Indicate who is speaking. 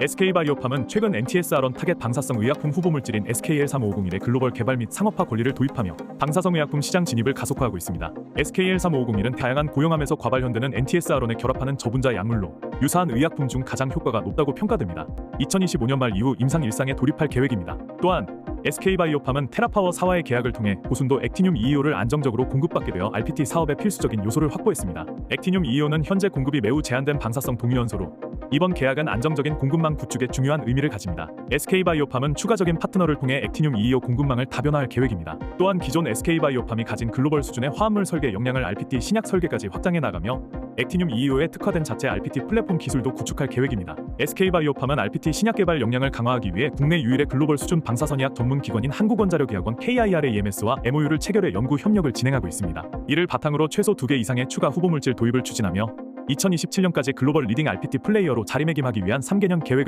Speaker 1: SK바이오팜은 최근 NTSR원 타겟 방사성 의약품 후보 물질인 SKL3551의 글로벌 개발 및 상업화 권리를 도입하며 방사성 의약품 시장 진입을 가속화하고 있습니다. SKL3551은 다양한 고용암에서 과발현되는 NTSR원에 결합하는 저분자 약물로 유사한 의약품 중 가장 효과가 높다고 평가됩니다. 2025년 말 이후 임상 일상에 돌입할 계획입니다. 또한 SK바이오팜은 테라파워 사와의 계약을 통해 고순도 액티늄 EEO를 안정적으로 공급받게 되어 RPT 사업의 필수적인 요소를 확보했습니다. 액티늄 EEO는 현재 공급이 매우 제한된 방사성 동위원소로 이번 계약은 안정적인 공급망 구축에 중요한 의미를 가집니다. SK바이오팜은 추가적인 파트너를 통해 액티늄 EEO 공급망을 다변화할 계획입니다. 또한 기존 SK바이오팜이 가진 글로벌 수준의 화합물 설계 역량을 RPT 신약 설계까지 확장해 나가며 액티늄 EEO에 특화된 자체 RPT 플랫폼 기술도 구축할 계획입니다. SK바이오팜은 RPT 신약 개발 역량을 강화하기 위해 국내 유일의 글로벌 수준 방사선의학 전문 기관인 한국원자력의학원 KIR의 EMS와 MOU를 체결해 연구 협력을 진행하고 있습니다. 이를 바탕으로 최소 2개 이상의 추가 후보 물질 도입을 추진하며 2027년까지 글로벌 리딩 RPT 플레이어로 자리매김하기 위한 3개년 계획을